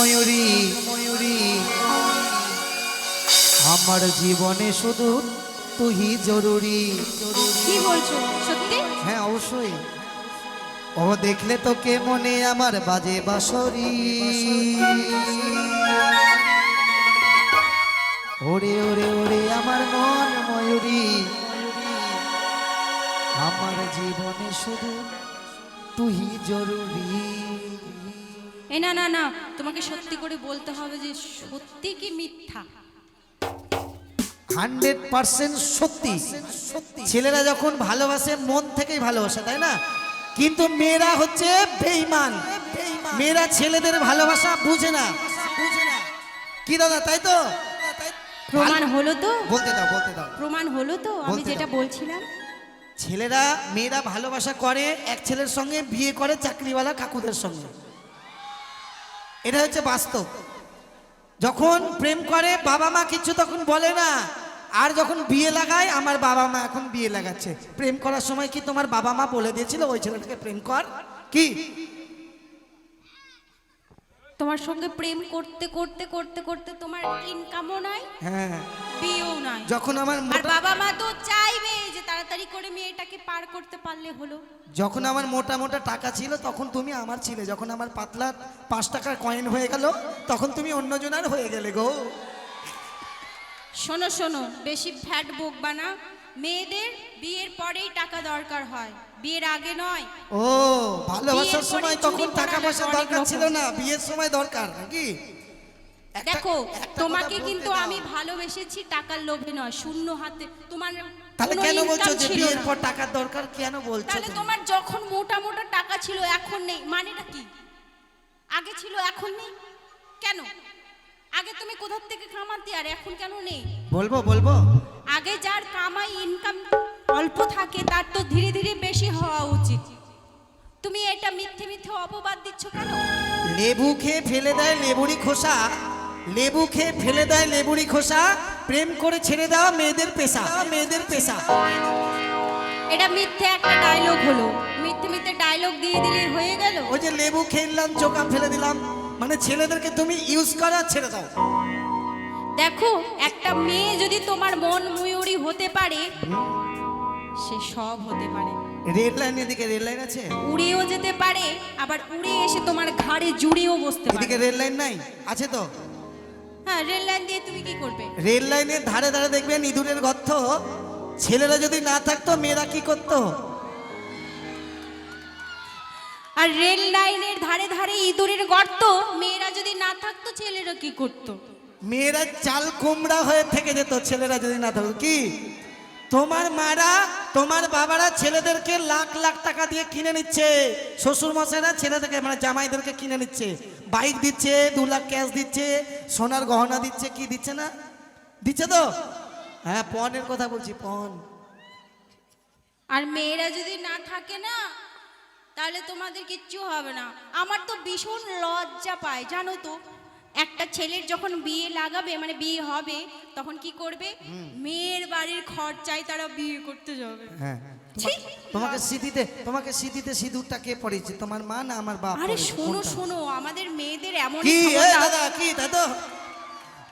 ময়ূরী। ময়ূরী আমার জীবনে শুধু তুই জরুরি। কি বলছো? সত্যি? হ্যাঁ অবশ্যই। ও দেখলে তোকে মনে আমার বাজে বাসরি ওরে ওরে ওরে আমার মন ময়ূরী। আমার জীবনে শুধু তুই জরুরি। এ না না না তোমাকে সত্যি করে বলতে হবে যে সত্যি কি মিথ্যা? হান্ড্রেড পার্সেন্ট সত্যি। ছেলেরা যখন ভালোবাসে মন থেকেই ভালোবাসে তাই না? কিন্তু মেয়েরা হচ্ছে বেইমান মেয়েরা ছেলেদের ভালোবাসা বুঝে না। বুঝে না কি দাদা তাই তো? প্রমাণ হলো তো? বলতে দাও বলতে দাও। প্রমাণ হলো তো? আমি যেটা বলছিলাম। ছেলেরা মেয়েরা ভালোবাসা করে এক ছেলের সঙ্গে বিয়ে করে চাকরিওয়ালা কাকুদের সঙ্গে। এটা হচ্ছে বাস্তব। যখন প্রেম করে বাবা মা কিছু তখন বলে না। আর যখন বিয়ে লাগায় আমার বাবা মা এখন বিয়ে লাগাচ্ছে। প্রেম করার সময় কি তোমার বাবা মা বলে দিয়েছিল ওই ছেলেটাকে প্রেম কর? কি? তোমার সঙ্গে প্রেম করতে করতে করতে করতে তোমার ইনকামও নাই হ্যাঁ। বিয়েও নাই। যখন আমার আর বাবা মা তো চাইবে যে তাড়াতাড়ি করে মেয়েটাকে পার করতে পারলে হলো? যখন আমার মোটা মোটা টাকা ছিল তখন তুমি আমার ছিলে। যখন আমার পাতলা পাঁচ টাকার কয়েন হয়ে গেল তখন তুমি অন্যজনের হয়ে গেলে গো। শোনো শোনো বেশি ফ্যাট বকবা না। মেয়েদের বিয়ের পরেই টাকা দরকার হয়। বিয়ের আগে নয়। ও ভালোবাসার সময় তখন টাকা পয়সা দরকার ছিল না। বিয়ের সময় দরকার নাকি? দেখো তোমাকে কিন্তু আমি ভালোবেসেছি টাকার লোভে নয় শূন্য হাতে। তোমার তাহলে কেন বলছো যে বিয়ের পর টাকার দরকার কেন বলছো তাহলে তোমার যখন মোটা মোটা টাকা ছিল এখন নেই। মানেটা কি? আগে ছিল এখন নেই? কেন? আগে তুমি কোথার থেকে কামাতে আর এখন কেন নেই? বলব বলব। আগে যার কামাই ইনকাম অল্প থাকে তার তো ধীরে ধীরে বেশি হওয়া উচিত। তুমি এটা মিথ্যে মিথ্যে অপবাদ দিচ্ছ কেন? লেবু খেয়ে ফেলে দেয় লেবুরি খোসা। লেবু খেয়ে ফেলে দেয় লেবুরি খোসা। প্রেম করে ছেড়ে দেওয়া মেয়েদের পেশা। মেয়েদের পেশা। এটা মিথ্যে একটা ডায়লগ হলো। মিথ্যে মিথ্যে ডায়লগ দিয়ে দিলে হয়ে গেল। ওই যে লেবু খেললাম চোখা ফেলে দিলাম। মানে ছেলেদেরকে তুমি ইউজ করা ছেড়ে দাও। দেখো একটা মেয়ে যদি তোমার মন ময়ূরী হতে পারে সে সব হতে পারে। রেড লাইন এদিকে রেল লাইন আছে? উড়েও যেতে পারে আবার উড়ে এসে তোমার ঘাড়ে জুড়েও বসতে পারে। এদিকে রেল লাইন নাই? আছে তো? হ্যাঁ রেল লাইন দিয়ে তুমি কি করবে? রেল লাইনের ধারে ধারে দেখবেন ইঁদুরের গর্ত। ছেলেরা যদি না থাকতো মেয়েরা কি করতো? আর রেল লাইনের ধারে ধারে ইঁদুরের গর্ত মেয়েরা যদি না থাকতো ছেলেরা কি করতো? মেয়েরা চাল কুমড়া হয়ে থেকে যেত ছেলেরা যদি না থাকতো কি? তোমার মারা, তোমার বাবারা ছেলেদেরকে লাখ লাখ টাকা দিয়ে কিনে নিচ্ছে। শ্বশুর মশাইরা ছেলেদেরকে মানে জামাইদেরকে কিনে নিচ্ছে। বাইক দিচ্ছে, দু লাখ ক্যাশ দিচ্ছে, সোনার গহনা দিচ্ছে, কি দিচ্ছে না? দিচ্ছে তো? হ্যাঁ পনেরো কথা বলছি, পন। আর মেয়েরা যদি না থাকে না, তাহলে তোমাদের কিচ্ছু হবে না। আমার তো ভীষণ লজ্জা পায়, জানো তো? একটা ছেলের যখন বিয়ে লাগাবে মানে বিয়ে হবে তখন কি করবে? মেয়ের বাড়ির খরচায় তারা বিয়ে করতে যাবে। হ্যাঁ ছি! তোমাকে স্মৃতিতে তোমাকে স্মৃতিতে সিঁদুরটা কে পড়েছে? তোমার মা না আমার বাপ আরে শোনো শোনো আমাদের মেয়েদের এমন কি? দাদা কি? দাদা।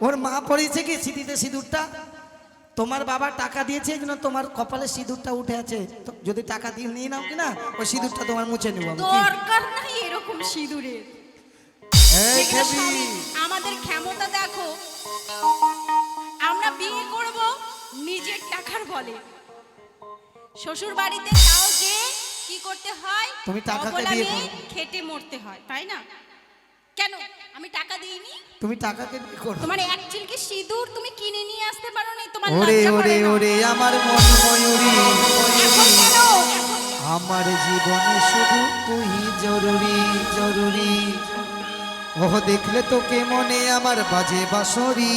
ওর মা পড়েছে কি সিঁদুরতে সিঁদুরটা? তোমার বাবা টাকা দিয়েছে এই জন্য তোমার কপালে সিঁদুরটা উঠে আছে। যদি টাকা দিয়ে নিয়ে নাও কিনা ওই সিঁদুরটা তোমার মুছে নেব। দরকার নাই এরকম সিঁদুরের। এগুলো আমাদের ক্ষমতা দেখো। আমরা বিয়ে করব নিজের টাকার বলে। শ্বশুর বাড়িতে যে কি করতে হয়? তুমি টাকাকে বিয়ে করো। খেটে মরতে হয় তাই না? কেন? আমি টাকা দিইনি? তুমি টাকাকে কি করো। তোমার এক চিলকে সিঁদুর তুমি কিনে নিয়ে আসতে পারো না তোমার ওরে ওরে ওরে আমার মন ময়ূরী। এখন কেন আমার জীবনে শুধু তুই জরুরি জরুরি। ও দেখলে তোকে মনে আমার বাজে বাসরি